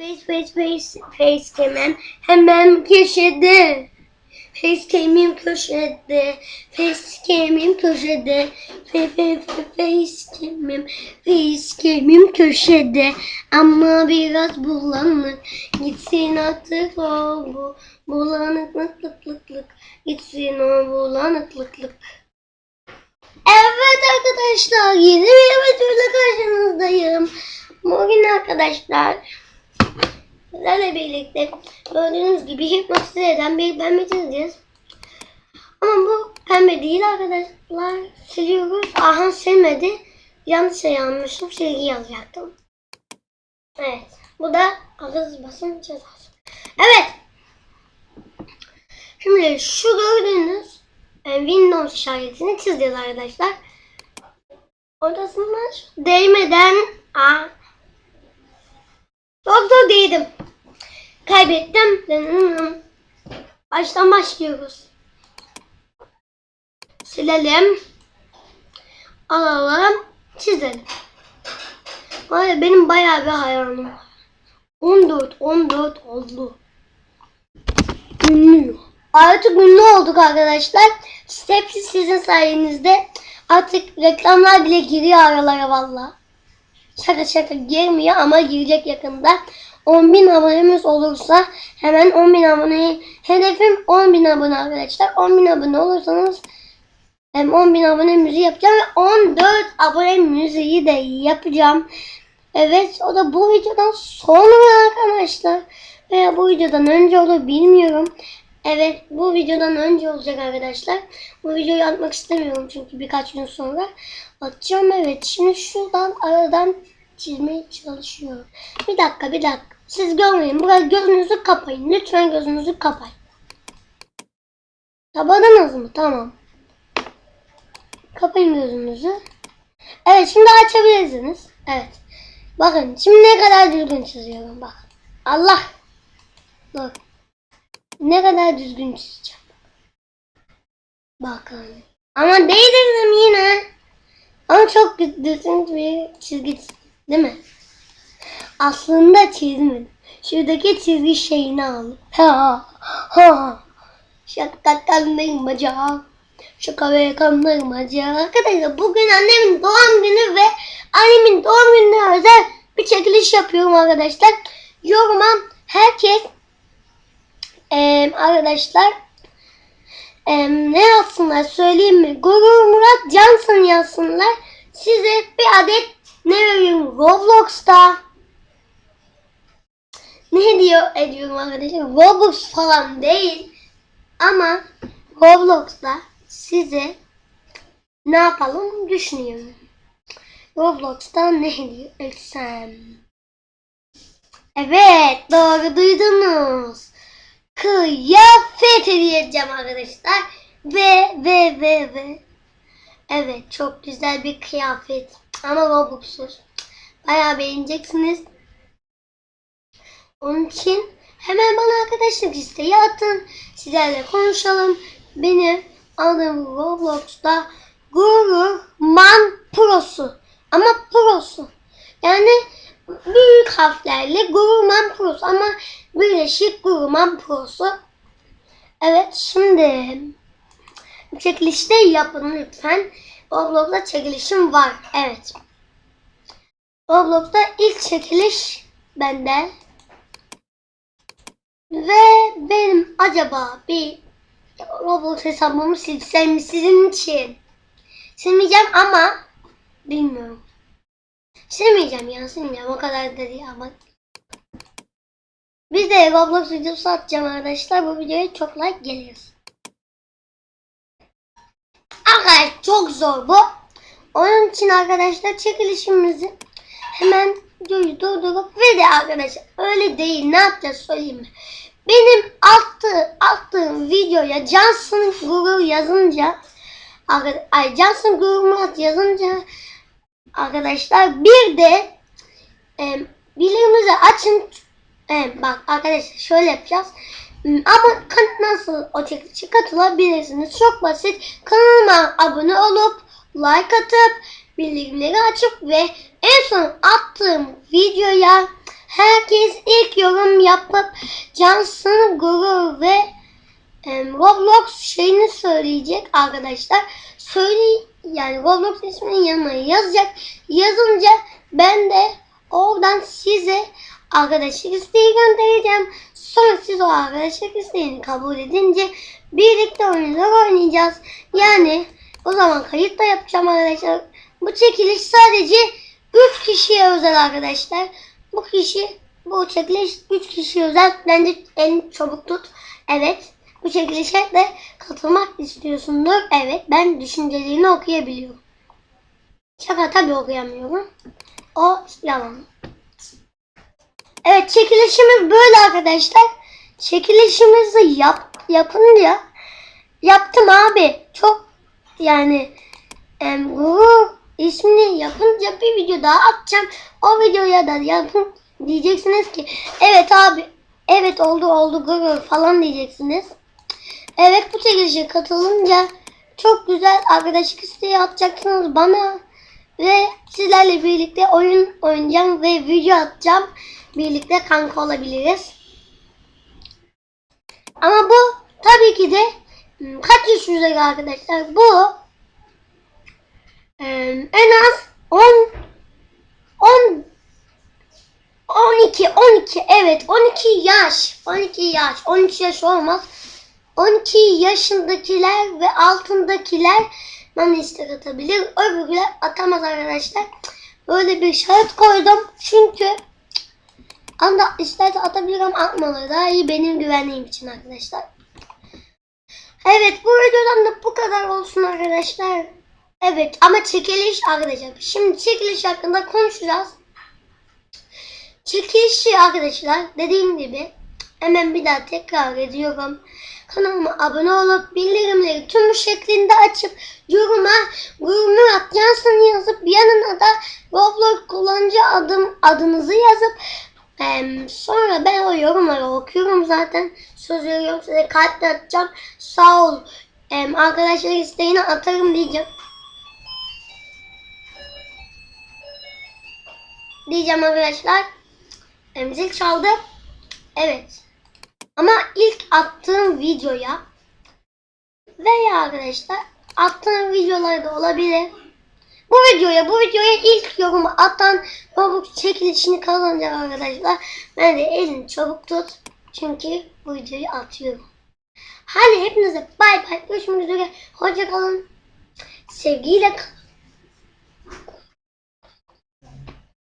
face face face facecam'im hemen köşede. Facecam'im köşede. Facecam'im köşede. Fe fe fe facecam'im. Facecam'im köşede. Ama biraz bulanık. Gitsin artık o bu. Bulanıklık lık lık lık. Gitsin o bulanıklık lık. Evet arkadaşlar yeni bir videoyla karşınızdayım. Bugün arkadaşlar sizlerle birlikte gördüğünüz gibi hipnotize eden bir pembe çizeceğiz. Ama bu pembe değil arkadaşlar. Siliyoruz. Aha silmedi. Yanlış şey yazmışım. Silgi yazacaktım. Evet. Bu da ağız basın cezası. Evet. Şimdi şu gördüğünüz e, Windows işaretini çizeceğiz arkadaşlar. Ortasına şu değmeden Aa, Doktor değildim. Kaybettim. Baştan başlıyoruz. Silelim. Alalım. Çizelim. Vay benim bayağı bir hayalim var. 14, 14 oldu. Ünlü. Artık ünlü olduk arkadaşlar. Hepsi sizin sayenizde. Artık reklamlar bile giriyor aralara valla. Şaka şaka girmiyor ama girecek yakında. 10.000 abonemiz olursa hemen 10.000 aboneyi hedefim 10.000 abone arkadaşlar. 10.000 abone olursanız hem 10.000 abone müziği yapacağım ve 14 abone müziği de yapacağım. Evet o da bu videodan sonra arkadaşlar. Veya bu videodan önce olur bilmiyorum. Evet bu videodan önce olacak arkadaşlar. Bu videoyu atmak istemiyorum çünkü birkaç gün sonra atacağım. Evet şimdi şuradan aradan çizmeye çalışıyorum. Bir dakika bir dakika. Siz görmeyin. Buraya gözünüzü kapayın. Lütfen gözünüzü kapayın. Kapadınız mı? Tamam. Kapayın gözünüzü. Evet şimdi açabilirsiniz. Evet. Bakın şimdi ne kadar düzgün çiziyorum. Bak. Allah. Dur. Ne kadar düzgün çizeceğim. Bakın. Ama değdirdim yine. Ama çok düzgün bir çizgi çizdim, değil mi? Aslında çizmedim. Şuradaki çizgi şeyini aldım. Ha ha. Şaka kandırmaca. Şaka ve kandırmaca. Arkadaşlar bugün annemin doğum günü ve annemin doğum gününe özel bir çekiliş yapıyorum arkadaşlar. Yoruma herkes ee, arkadaşlar ee, ne yazsınlar söyleyeyim mi? Gurur Murat Johnson yazsınlar. Size bir adet ne veriyorum Roblox'ta ne diyor ediyorum arkadaşlar Roblox falan değil ama Roblox'ta size ne yapalım düşünüyorum. Roblox'ta ne hediye etsem? Evet doğru duydunuz kıyafet hediye edeceğim arkadaşlar. Ve ve ve ve. Evet çok güzel bir kıyafet. Ama Robux'suz. Bayağı beğeneceksiniz. Onun için hemen bana arkadaşlık isteği atın. Sizlerle konuşalım. Benim aldığım Roblox'ta Guru Man Pro'su. Ama Pro'su. Yani büyük harflerle Guruman Pro'su ama birleşik Guruman Pro'su. Evet şimdi çekilişte yapın lütfen. Roblox'ta çekilişim var. Evet. Roblox'ta ilk çekiliş bende. Ve benim acaba bir Roblox hesabımı silsem sizin için? Silmeyeceğim ama bilmiyorum. Silmeyeceğim ya silmeyeceğim o kadar da değil ama. Biz de Roblox videosu atacağım arkadaşlar. Bu videoya çok like gelir. Arkadaşlar çok zor bu. Onun için arkadaşlar çekilişimizi hemen videoyu durdurup ve de arkadaşlar öyle değil ne yapacağız söyleyeyim mi? Benim attı, attığım videoya Johnson Guru yazınca ay Johnson Guru Murat yazınca arkadaşlar bir de e, bildiğimizi açın e, bak arkadaşlar şöyle yapacağız ama nasıl o çekilişe katılabilirsiniz çok basit kanalıma abone olup like atıp bildirimleri açıp ve en son attığım videoya Herkes ilk yorum yapıp Johnson Gurur ve em, Roblox şeyini söyleyecek arkadaşlar. Söyle yani Roblox isminin yanına yazacak. Yazınca ben de oradan size arkadaşlık isteği göndereceğim. Sonra siz o arkadaşlık isteğini kabul edince birlikte oyunlar oynayacağız. Yani o zaman kayıt da yapacağım arkadaşlar. Bu çekiliş sadece 3 kişiye özel arkadaşlar. Bu kişi bu çekiliş 3 kişiye özel. Bence en çabuk tut. Evet. Bu çekilişe de katılmak istiyorsundur. Evet. Ben düşüncelerini okuyabiliyorum. Şaka tabii okuyamıyorum. O yalan. Evet çekilişimiz böyle arkadaşlar. Çekilişimizi yap, yapınca yaptım abi. Çok yani em, gurur ismini yapınca bir video daha atacağım. O videoya da yapın diyeceksiniz ki evet abi evet oldu oldu gurur falan diyeceksiniz. Evet bu çekilişe katılınca çok güzel arkadaşlık isteği atacaksınız bana ve sizlerle birlikte oyun oynayacağım ve video atacağım. Birlikte kanka olabiliriz. Ama bu tabii ki de hmm, kaç yaş üzeri arkadaşlar? Bu em, en az 10 10 12 12 evet 12 yaş 12 yaş 13 yaş olmaz 12 yaşındakiler ve altındakiler bana istek atabilir. Öbürler atamaz arkadaşlar. Böyle bir şart koydum. Çünkü anda isterse atabilir ama atmaları daha iyi benim güvenliğim için arkadaşlar. Evet bu videodan da bu kadar olsun arkadaşlar. Evet ama çekiliş arkadaşlar. Şimdi çekiliş hakkında konuşacağız. Çekilişi arkadaşlar dediğim gibi hemen bir daha tekrar ediyorum. Kanalıma abone olup bildirimleri tüm şeklinde açıp yoruma Gurur at Yansın yazıp yanına da Roblox kullanıcı adım adınızı yazıp sonra ben o yorumları okuyorum zaten. Söz veriyorum size kalple atacağım. Sağ ol. Arkadaşlar isteğini atarım diyeceğim. Diyeceğim arkadaşlar. E, müzik çaldı. Evet. Ama ilk attığım videoya veya arkadaşlar attığım videolar da olabilir. Bu videoya bu videoya ilk yorumu atan Robux çekilişini kazanacak arkadaşlar. Ben de elini çabuk tut. Çünkü bu videoyu atıyorum. Hadi hepinize bay bay. Görüşmek üzere. Hoşça kalın. Sevgiyle kalın.